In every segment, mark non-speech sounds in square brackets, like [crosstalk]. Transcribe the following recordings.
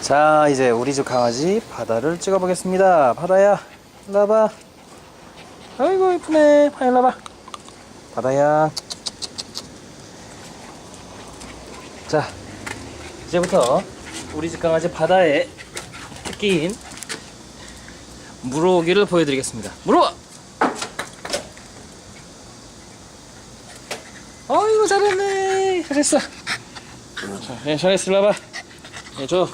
자 이제 우리 집 강아지 바다를 찍어 보겠습니다. 바다야 일로 와봐. 아이고 이쁘네. 파 일로 와봐. 바다야. 자 이제부터 우리 집 강아지 바다의 특기인 물어오기를 보여드리겠습니다. 물어와 아이고 잘했네. 잘했어. 자, 예, 잘했어 일로 와봐. 예, 줘.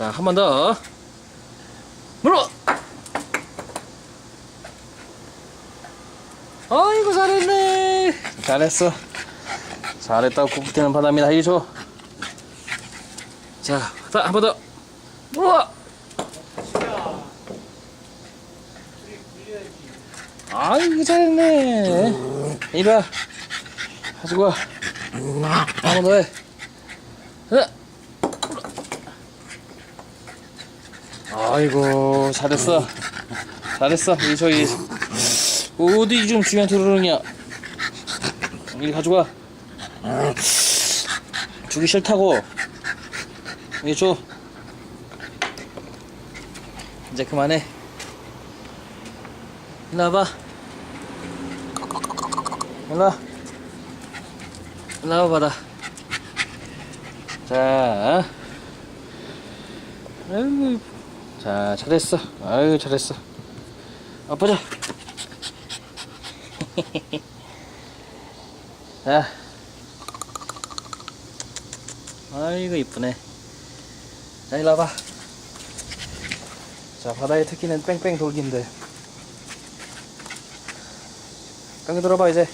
자, 한 번 더. 물어! 아이고, 잘했네. 잘했어. 잘했다고 굽히는 바다입니다. 이리 줘. 자, 한 번 더. 물어! 아이고, 잘했네. 이리 와. 가지고 와. 한 번 더 해. 하나. 아이고 잘했어. 잘했어. 이 저기. 어디 좀 주면 들어오느냐? 이리 가져가. 주기 싫다고. 이리 줘. 이제 그만해. 일로 와봐. 일로 와. 일로 와봐라. 자. 아이고 자, 잘했어. 아유, 잘했어. 아빠자. [laughs] 자. 아이고, 이쁘네. 자, 일로 와봐. 자, 바다의 특기는 뺑뺑 돌기인데. 뺑 돌아봐, 이제.